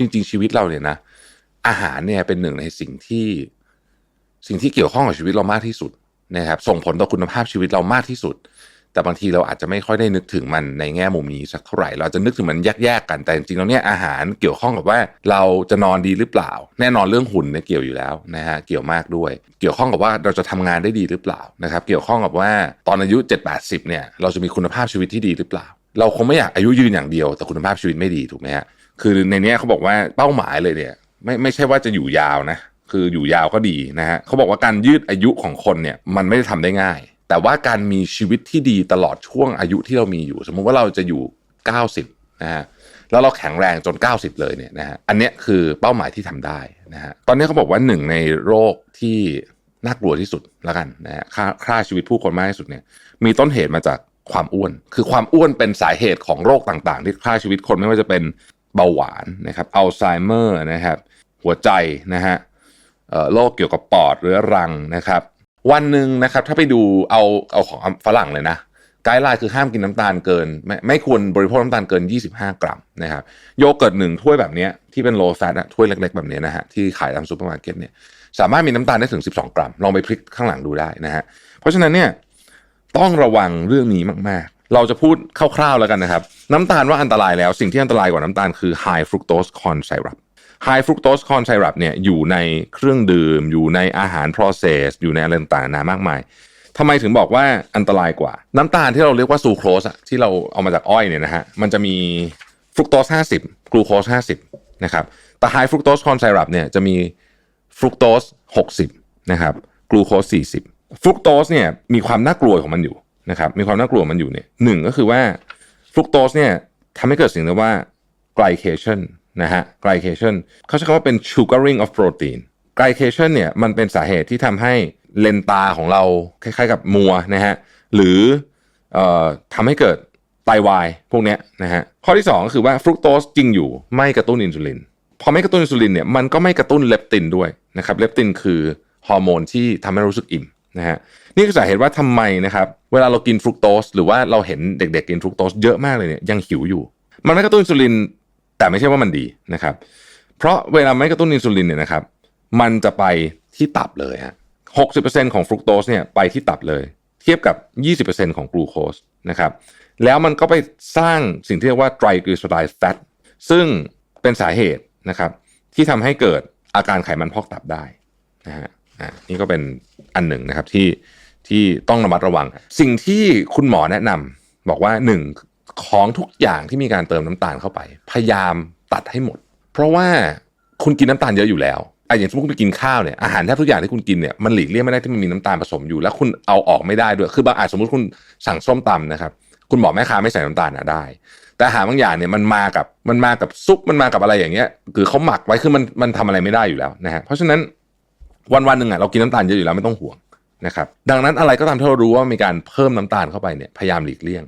จริง ๆ ชีวิตเราเนี่ยนะ อาหารเนี่ยเป็นหนึ่งในสิ่งที่สิ่งที่เกี่ยวข้องกับชีวิตเรามากที่สุดนะครับ ส่งผลต่อคุณภาพชีวิตเรามากที่สุด แต่บางทีเราอาจจะไม่ค่อยได้นึกถึงมันในแง่มุมนี้สักเท่าไหร่ เราจะนึกถึงมันแยกๆกันแต่จริงๆแล้วเนี่ยอาหารเกี่ยวข้องกับว่าเราจะนอนดีหรือเปล่า แน่นอนเรื่องหุ่นเนี่ยเกี่ยวอยู่แล้วนะฮะเกี่ยวมากด้วย เกี่ยวข้องกับว่าเราจะทำงานได้ดีหรือเปล่านะครับ เกี่ยวข้องกับว่าตอนอายุ 7-80เนี่ยเราจะมีคุณภาพชีวิตที่ดีหรือเปล่า เราคงไม่อยากอายุยืนอย่างเดียว แต่คุณภาพชีวิตไม่ดีถูกไหมฮะ คือในนี้เขาบอกว่าเป้าหมายเลยเนี่ยไม่ไม่ใช่ว่าจะอยู่ยาวนะ คืออยู่ยาวก็ดีนะฮะเขาบอกว่าการยืดอายุของคนเนี่ยมันไม่ได้ทำได้ง่าย แต่ว่าการมีชีวิตที่ดีตลอดช่วงอายุที่เรามีอยู่ สมมุติว่าเราจะอยู่ 90นะฮะแล้วเราแข็งแรงจน 90 เลยเนี่ยนะฮะอันนี้คือเป้าหมายที่ทำได้นะฮะตอนนี้เขาบอกว่าหนึ่งในโรคที่น่ากลัวที่สุดแล้วกันนะฮะค่าค่าชีวิตผู้คนมากที่สุดเนี่ยมีต้นเหตุมาจากความอ้วน คือความอ้วนเป็นสาเหตุของโรคต่างๆ ที่ฆ่าชีวิตคนไม่ว่าจะเป็น เบาหวานนะครับอัลไซเมอร์นะครับหัวใจนะฮะโรคเกี่ยวกับปอดเรื้อรังนะครับ วันหนึ่งนะครับถ้าไปดูเอาเอาของฝรั่งเลยนะไกด์ไลน์คือห้ามกินน้ำตาลเกิน ไม่ไม่ควรบริโภคน้ำตาลเกิน 25 กรัมนะครับโยเกิร์ตหนึ่งถ้วยแบบนี้ที่เป็นโลแฟตอะถ้วยเล็กๆ แบบนี้นะฮะที่ขายตามซูเปอร์มาร์เก็ตเนี่ยสามารถมีน้ำตาลได้ถึง 12 กรัม ลองไปพลิกข้างหลังดูได้นะฮะเพราะฉะนั้นเนี่ยต้องระวังเรื่องนี้มากๆ เราจะพูดคร่าวๆแล้วกันนะครับ น้ำตาลว่าอันตรายแล้วสิ่งที่อันตรายกว่าน้ำตาลคือ high fructose corn syrup high fructose corn syrup เนี่ยอยู่ในเครื่องดื่ม อยู่ในอาหาร process อยู่ในอะไรต่างๆนานามากมายทำไมถึงบอกว่าอันตรายกว่า น้ำตาลที่เราเรียกว่าซูโครสอะที่เราเอามาจากอ้อยเนี่ยนะฮะมันจะมีฟรุกโตส50กลูโคส50นะครับแต่ high fructose corn syrup เนี่ยจะมีฟรุกโตส60นะครับกลูโคส40ฟรุกโตสเนี่ยมีความน่ากลัวของมันอยู่นะครับมีความน่ากลัวมันอยู่เนี่ยหนึ่งก็คือว่า รุกโตสเนี่ยทำให้เกิดสิ่งเรียกว่า glycation นะฮะ glycation เขาใช้คำว่าเป็น sugaring of protein glycation เนี่ยมันเป็นสาเหตุที่ทำให้เลนตาของเราคล้ายๆกับมัวนะฮะหรืออทำให้เกิดไตวายพวกเนี้ยนะฮะข้อที่ 2 ก็คือว่าฟรุกโตสจริงอยู่ไม่กระตุ้นอินซูลินพอไม่กระตุ้นอินซูลินเนี่ยมันก็ไม่กระตุ้นเลปตินด้วยนะครับเลปตินคือฮอร์โมนที่ทำให้รู้สึกอิ่ม นะฮะนี่คือสาเหตุว่าทำไมนะครับเวลาเรากินฟรุกโตสหรือว่าเราเห็นเด็ก ๆ กินฟรุกโตสเยอะมากเลยเนี่ยยังหิวอยู่ มันไม่กระตุ้นอินซูลินแต่ไม่ใช่ว่ามันดีนะครับ เพราะเวลาไม่กระตุ้นอินซูลินเนี่ยนะครับ มันจะไปที่ตับเลยฮะหกสิบเปอร์เซ็นของฟรุกโตสเนี่ยไปที่ตับเลย เทียบกับยี่สิบเปอร์เซ็นของกลูโคสนะครับแล้วมันก็ไปสร้างสิ่งที่เรียกว่าไตรกลีเซอไรด์แฟตซึ่งเป็นสาเหตุนะครับที่ทำให้เกิดอาการไขมันพอกตับได้นะฮะ อ่านี่ก็เป็นอันหนึ่งนะครับที่ที่ต้องระมัดระวัง สิ่งที่คุณหมอแนะนำบอกว่าหนึ่งของทุกอย่างที่มีการเติมน้ำตาลเข้าไป พยายามตัดให้หมด เพราะว่าคุณกินน้ำตาลเยอะอยู่แล้วไอะอย่างสมมติคุณไปกินข้าวเนี่ยอาหารแทบทุกอย่างที่คุณกินเนี่ยมันหลีกเลี่ยงไม่ได้ที่มันมีน้ำตาลผสมอยู่ แล้วคุณเอาออกไม่ได้ด้วย คือบางอาจสมมติคุณสั่งส้มตำนะครับ คุณบอกแม่ค้าไม่ใส่น้ำตาลนะได้ แต่อาหารบางอย่างเนี่ยมันมากับมันมากับซุปมันมากับอะไรอย่างเงี้ย คือเขาหมักไว้คือมันมันทำอะไรไม่ได้อยู่แล้วนะฮะเพราะฉะนั้น วันวันๆหนึ่งอะเรากินน้ำตาลเยอะอยู่แล้วไม่ต้องห่วงนะครับดังนั้นอะไรก็ตามที่เรารู้ว่ามีการเพิ่มน้ำตาลเข้าไปเนี่ยพยายามหลีกเลี่ยง